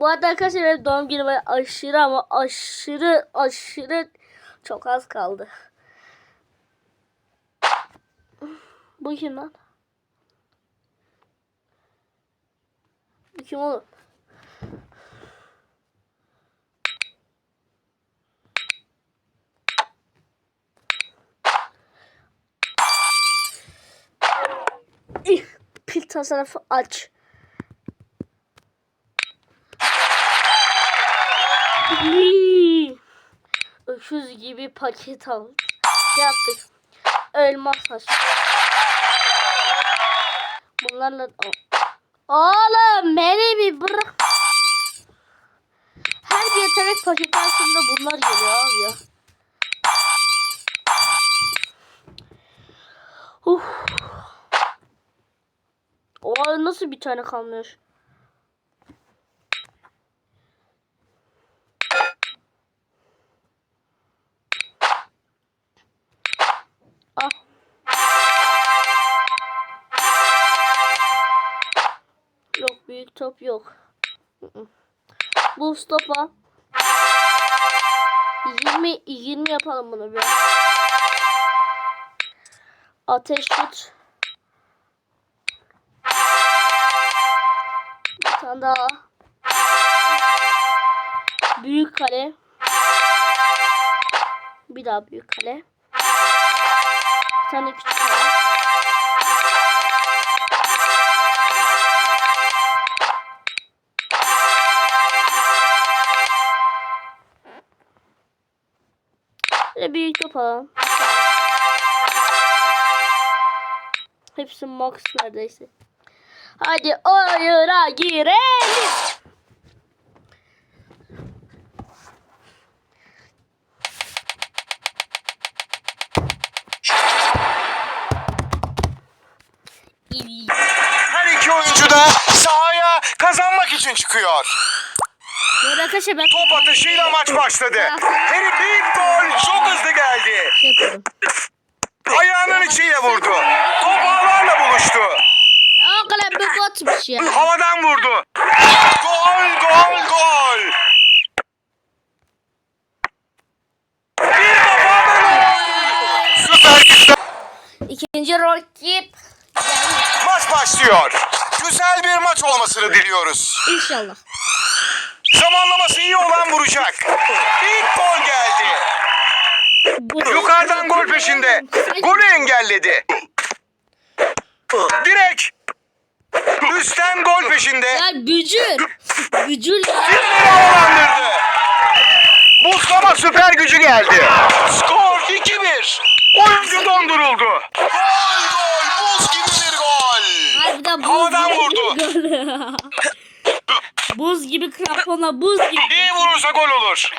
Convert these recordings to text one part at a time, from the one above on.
Bu arada arkadaşlar benim doğum günüme aşırı ama aşırı aşırı çok az kaldı. Bu kim lan? Bu kim oğlum? Pil tasarrufu aç. Gibi paket al. Şey yaptık. Elmas taş. Bunlarla... Oğlum beni bir bırak. Her bir yetenek paketi aslında bunlar geliyor abi ya. Uf. O nasıl bir tane kalmıyor? Yok. Stopa 20 20 yapalım bunu bir. Ateş tut. Bir tane daha. Büyük kale. Bir daha büyük kale. Bir tane küçük kale. Böyle büyük top alalım. Hepsi max neredeyse. Hadi oyuna girelim. Her iki oyuncu da sahaya kazanmak için çıkıyor. Arada arkadaşlar ben Top atışıyla maç başladı. Harry büyük gol çok hızlı geldi. şey yapıyorum. Ayağının içiyle vurdu. Top ağlarla buluştu. O kadar bir botmuş ya. Havadan vurdu. Gol gol gol. Bir kafa gol. Süper. İkinci rakip. Maç başlıyor. Güzel bir maç olmasını diliyoruz. İnşallah. Zamanlaması iyi olan vuracak. İlk gol geldi. Yukarıdan gol peşinde. Golü engelledi. Direk. Üstten gol peşinde. Ya bücür. Bücür ya. Kimleri havalandırdı. Buzlama süper gücü geldi. Skor 2-1. Oyuncu donduruldu. Gol gol buz gibi bir gol. Harbiden buz Havadan gibi vurdu. gol. Gibi krampona buz gibi. İyi vurursa gol olur.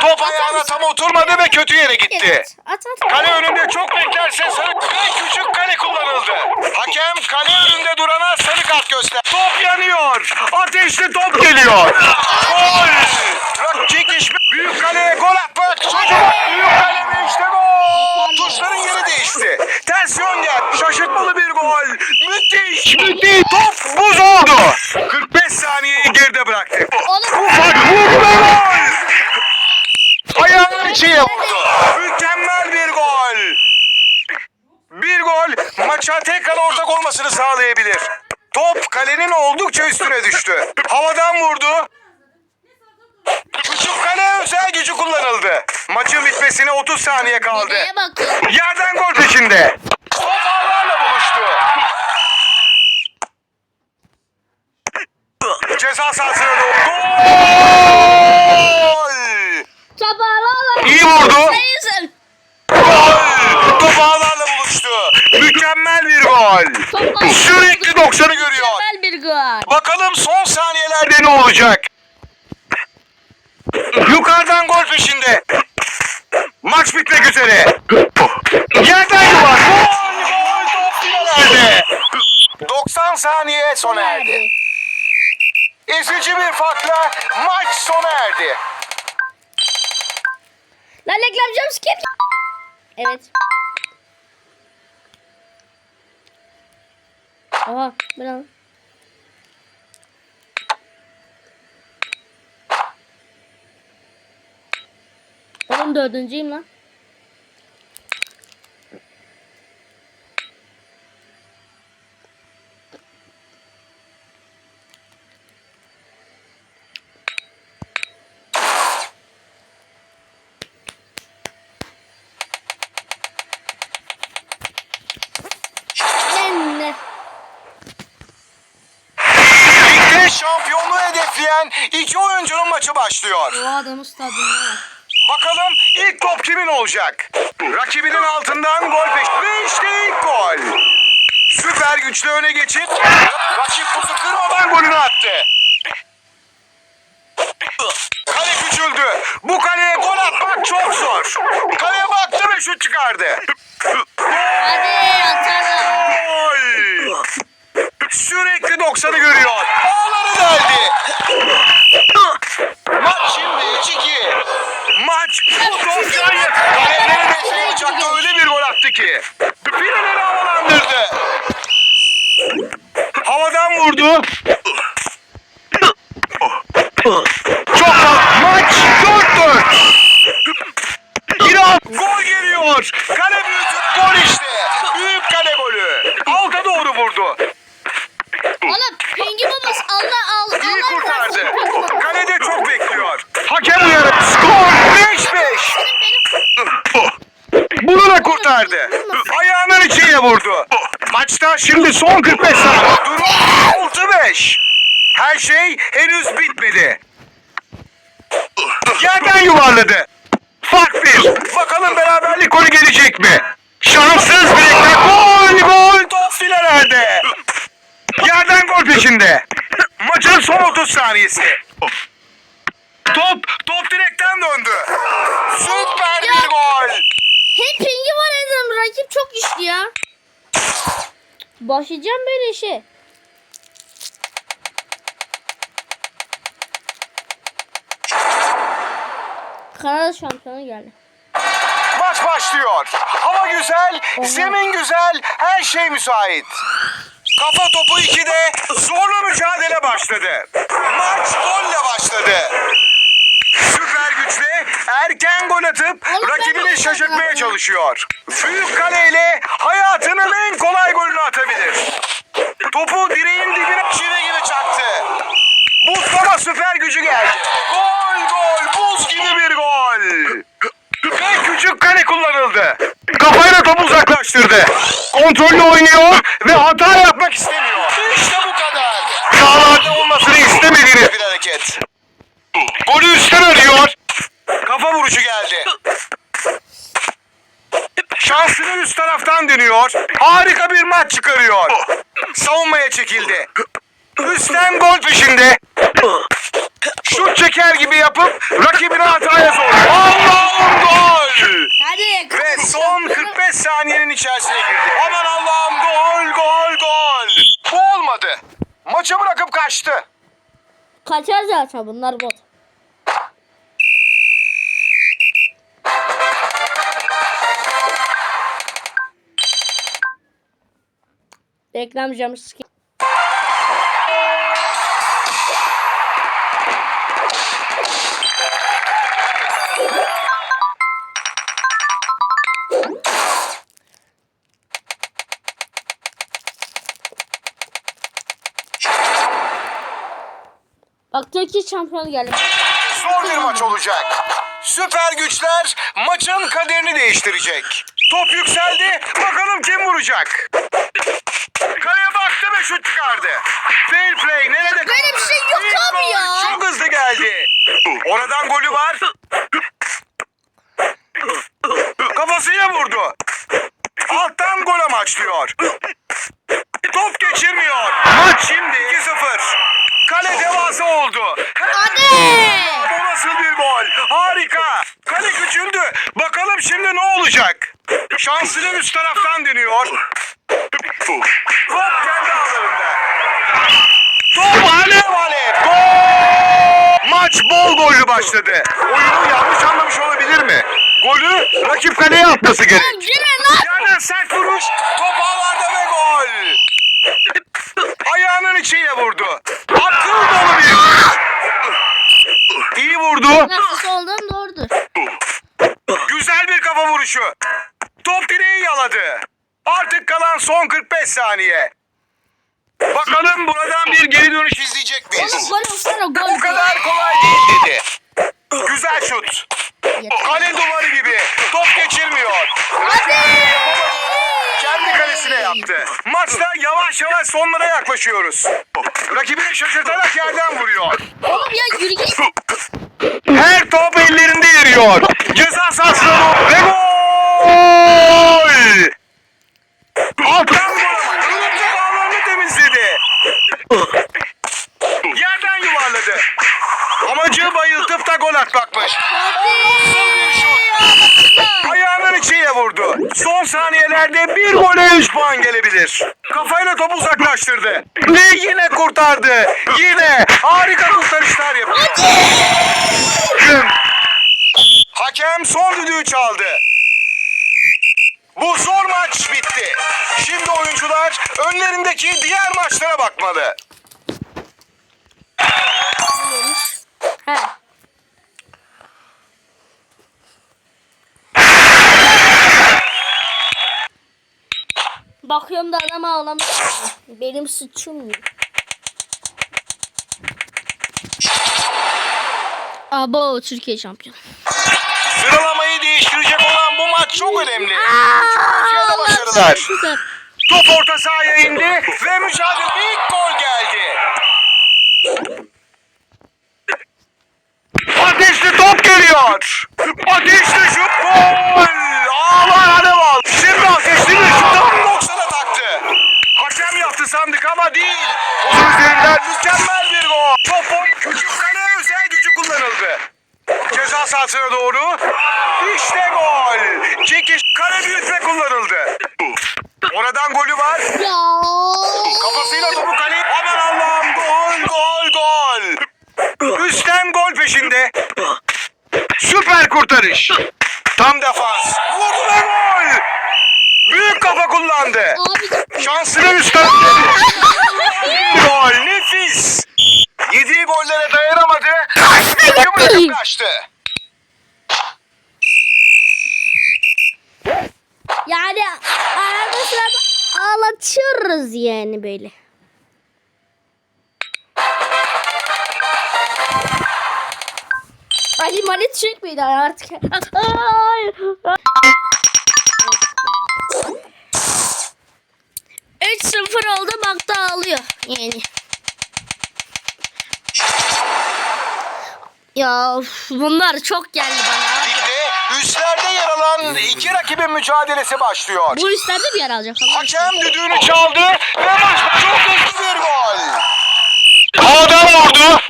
Top ayağına tam oturmadı ve kötü yere gitti. Evet. At at. Kale önünde çok beklerse sarı ve küçük kale kullanıldı. Hakem kale önünde durana sarı kart göster. Top yanıyor. Ateşli top geliyor. Gol. Rak- Çekişme. Büyük kaleye gol atmak. Çocuk. Büyük kale ve işte gol. Tuşların yeri değişti. Ters yön geldi. Şaşırtmalı bir gol. Müthiş. Müthiş. Top buz oldu. 45 saniyeyi geride bıraktık. Oğlum. Ufak vurma gol. Ayağının içiyle vurdu. Mükemmel bir gol. Bir gol maça tekrar ortak olmasını sağlayabilir. Top kalenin oldukça üstüne düştü. Havadan vurdu. Küçük kale özel gücü kullanıldı. Maçın bitmesine 30 saniye kaldı. Neye bakın? Yerden gol peşinde. Top ağlarla buluştu. Ceza sahasına doğru. Gol! Tabalarla. İyi vurdu. Neyse. Gol! Top ağlarla buluştu. Mükemmel bir gol. Sürekli 90'ı görüyor. Mükemmel bir gol. Bakalım son saniyelerde ne olacak? Yukarıdan gol peşinde. Maç bitmek üzere. Yerden yuvar. Gol! Gol! Top finalde. 90 saniye sona erdi. Ezici bir farkla maç sona erdi. Lan reklam jumpscare. Evet. Aha bu Oğlum dördüncüyüm lan. Şampiyonluğu hedefleyen iki oyuncunun maçı başlıyor. O adamın stadyumuna bak. Bakalım ilk top kimin olacak? Rakibinin altından gol peş. Ve işte ilk gol. Süper güçlü öne geçip rakip buzu kırmadan golünü attı. Kale küçüldü. Bu kaleye gol atmak çok zor. Kaleye baktı ve şut çıkardı. Hadi atalım. Gol. Sürekli 90'ı görüyor. Ağları deldi. Maç şimdi 3-2. Maç bu toptan yakın. Kalemleri beşine bıçakta öyle bir gol attı ki. Fileleri havalandırdı. Havadan vurdu. Çok maç 4-4. Yine gol geliyor. Kale büyütü gol işte. Büyük kale golü. Alta doğru vurdu. Oğlum Pengi babası Allah Allah. İyi Allah kurtardı. olsun. Kalede çok bekliyor. Hakem uyarı. Skor 5-5. Bunu da kurtardı. Ayağının içiyle vurdu. Maçta şimdi son 45 saniye. Durum 6-5. Her şey henüz bitmedi. Yerden yuvarladı. Fark bir. Bakalım beraberlik golü gelecek mi? Şanssız bilekler. Gol gol. Top filelerde. Yerden gol peşinde. Maçın son 30 saniyesi. Top, top direkten döndü. Süper bir gol. Hep Pengi var dedim. Rakip çok güçlü ya. Başlayacağım böyle işe. Kanada şampiyonu geldi. Maç başlıyor. Hava güzel, zemin güzel, her şey müsait. Kafa topu 2'de zorlu mücadele başladı. Maç golle başladı. Süper güçle erken gol atıp Oğlum rakibini şaşırtmaya çalışıyor. Büyük kaleyle hayatının en kolay golünü atabilir. Topu direğin dibine çivi gibi çaktı. Buzlama süper gücü geldi. Gol gol buz gibi bir gol. Ve küçük kale kullanıldı. Kafayla topu uzaklaştırdı. Kontrollü oynuyor ve hata yapmak istemiyor. İşte bu kadar. Sağlarda olmasını istemediğiniz bir hareket. Golü üstten arıyor. Kafa vuruşu geldi. Şansını üst taraftan dönüyor. Harika bir maç çıkarıyor. Savunmaya çekildi. Üstten gol peşinde. Şut çeker gibi yapıp rakibini hataya zorluyor. Allah'ım gol! Hadi. Ve son 45 saniyenin içerisine girdi. Aman Allah'ım gol gol gol. Bu olmadı. Maçı bırakıp kaçtı. Kaçar zaten bunlar bot. Reklam jumpscare. Bak Türkiye şampiyonu geldi. Zor bir maç olacak. Süper güçler maçın kaderini değiştirecek. Top yükseldi. Bakalım kim vuracak. Kaleye baktı ve şut çıkardı. Fair play nerede? Böyle bir şey yok İlk abi gol ya. Çok hızlı geldi. Oradan golü var. Kafasıyla vurdu. Alttan gol amaçlıyor. Top geçirmiyor. Maç şimdi 2-0. Kale devasa oldu. Hadi. Bu nasıl bir gol? Harika. Kale küçüldü. Bakalım şimdi ne olacak? Şansının üst taraftan dönüyor. Top kendi ağlarında. Top alev alev. Gol! Maç bol gollü başladı. Oyunu yanlış anlamış olabilir mi? Golü rakip kaleye atması gerek. Yine lan. Yerden sert vuruş. Top ağlarda ve gol. Ayağının içiyle vurdu. Akıl dolu bir. İyi vurdu. Nasıl olduğum doğrudur. vuruşu. Top direği yaladı. Artık kalan son 45 saniye. Bakalım buradan bir geri dönüş izleyecek miyiz? Oğlum gol olsana gol. Bu kadar kolay değil dedi. Güzel şut. Kale duvarı gibi. Top geçirmiyor. Kendi kalesine yaptı. Maçta yavaş yavaş sonlara yaklaşıyoruz. Rakibini şaşırtarak yerden vuruyor. Oğlum ya yürü git. Her top ellerinde yürüyor. Ceza sahasına ve gol! Alttan vuramadı. Kırmızı bağlarını temizledi. Yerden yuvarladı. Amacı bayıltıp da gol atmakmış. Ayağının içiyle vurdu. Son saniyelerde bir gole 3 puan gelebilir. Kafayla topu uzaklaştırdı. Ve yine kurtardı. Yine harika kurtarışlar yapıyor. Hakem son düdüğü çaldı. Bu zor maç bitti. Şimdi oyuncular önlerindeki diğer maçlara bakmalı. He. Bakıyorum da adam ağlamış. Benim suçum yok. Abo Türkiye şampiyonu. Sıralamayı değiştirecek olan bu maç çok önemli. Üçüncüye de başarılar. Top orta sahaya indi ve mücadele ilk gol geldi. Ateşli top geliyor. Ateşli şut gol. Ağlar alev al. Şimdi ateşli bir şut tam 90'a taktı. Hakem yaptı sandık ama değil. Onun üzerinden mükemmel bir gol. Topun küçük kale özel gücü kullanıldı. Ceza sahasına doğru. İşte gol. Çekiş kale büyütme kullanıldı. Oradan golü var. Ya. Kafasıyla topu kaleye. Aman Allah'ım gol gol gol. Üstten gol peşinde. Süper kurtarış. Tam defans. Vurdu ve gol. Büyük kafa kullandı. Şansını üstten. Gol nefis. Yediği gollere dayanamadı. Yumruk kaçtı. Yani arada sırada ağlatıyoruz yani böyle. Ali Mali çekmeydi artık. 3-0 oldu bak da alıyor yani. Ya bunlar çok geldi bana. Bir üstlerde yer alan iki rakibin mücadelesi başlıyor. Bu üstlerde bir yer alacak. Hakem düdüğünü çaldı ve maç çok hızlı bir gol. Havada vurdu.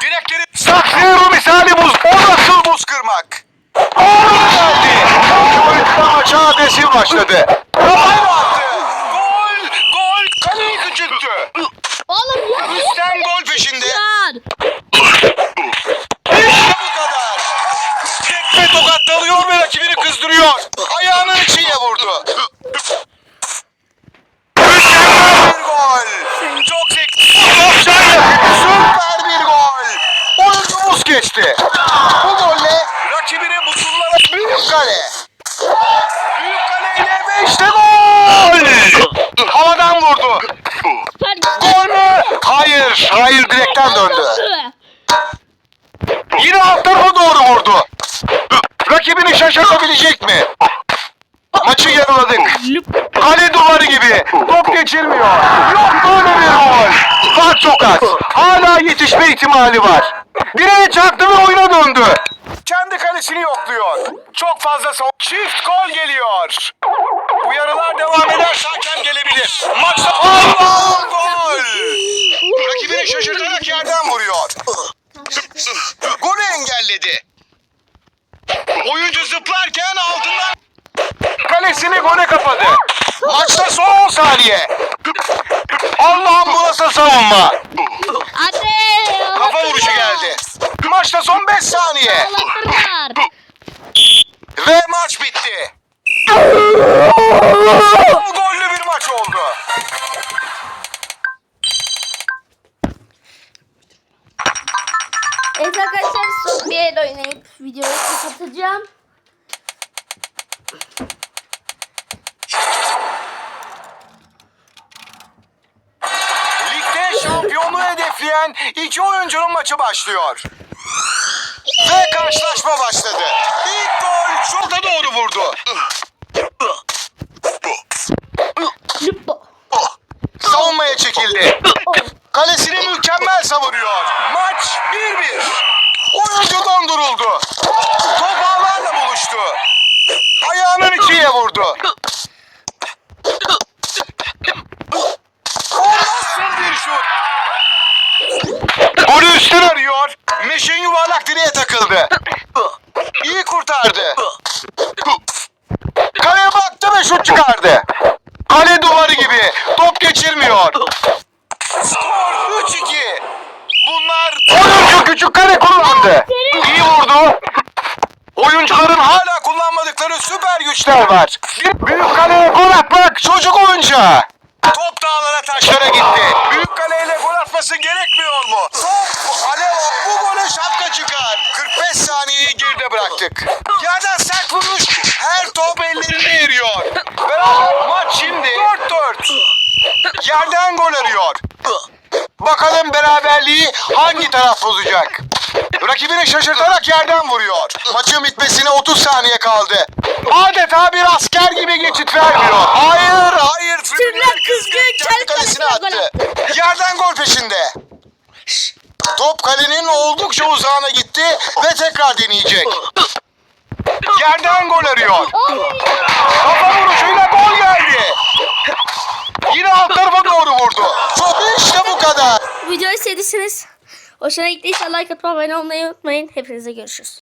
Direkleri saklıyor. Başladı. Kafayla attı. Gol, gol. Kaleyi küçülttü. Oğlum ya. Üstten gol peşinde. Yan. İşte bu kadar. Tekme tokattalıyor ve rakibini kızdırıyor. Ayağının içiyle vurdu. Mükemmel bir gol. Çok zevkli. Offside. Süper bir gol. Oyuncumuz geçti. Bu golle rakibini buzullara büyük kale. Büyük kaleyle ve işte gol. Havadan vurdu. Gol mü? Hayır. Direkten döndü. Yine alt tarafa doğru vurdu. Rakibini şaşırtabilecek mi? Maçı yarıladık. Kale duvarı gibi. Top geçirmiyor. Yok böyle bir gol. Fark çok az. Hala yetişme ihtimali var. Direğe çarptı ve oyuna döndü. Kendi kalesini yokluyor. Çok fazla son. Çift gol geliyor. Uyarılar devam ederse hakem gelebilir. Maçta Allah gol. Rakibini şaşırtarak yerden vuruyor. Golü engelledi. Oyuncu zıplarken altından kalesini gole kapadı. Maçta son 10 saniye. Allah'ım bu nasıl savunma? Anne. Kafa vuruşu geldi. Maçta son 5 saniye. Ve maç bitti. kapatacağım. Ligde şampiyonluğu hedefleyen iki oyuncunun maçı başlıyor. Ve karşılaşma başladı. İlk gol şota doğru vurdu. Savunmaya çekildi. Kalesini mükemmel savuruyor. Maç 1-1. Oyuncu donduruldu. Top ağlarla buluştu. Ayağının vurdu. Olmazsın bir şut. Golü üstün arıyor. Meşin yuvarlak direğe takıldı. İyi kurtardı. Kaleye baktı ve şut çıkardı. Kale duvarı gibi. Top geçirmiyor. Skor 3-2. Bunlar oyuncu küçük kale kullandı. İyi vurdu. Oyuncuların hala kullanmadıkları süper güçler var. Büyük kaleye gol atmak çocuk oyuncağı. Top dağlara taşlara gitti. Büyük kaleyle gol atması gerekmiyor mu? Top alev bu gole şapka çıkar. 45 saniyeyi geride bıraktık. Yerden sert vuruş. Her top ellerinde eriyor. Beraber maç şimdi 4-4. Yerden gol arıyor. Bakalım beraberliği hangi taraf bozacak? Rakibini şaşırtarak yerden vuruyor. Maçın bitmesine 30 saniye kaldı. Adeta bir asker gibi geçit vermiyor. Hayır, hayır. Tribünler kızgın, kendi kalesine attı. Yerden gol peşinde. Top kalenin oldukça uzağına gitti ve tekrar deneyecek. Yerden gol arıyor. Kafa vuruşuyla gol geldi. Yine alt tarafa doğru vurdu. Çok işte bu kadar. Videoyu sevdiyseniz hoşuna gittiyse like atmayı abone olmayı unutmayın. Hepinize görüşürüz.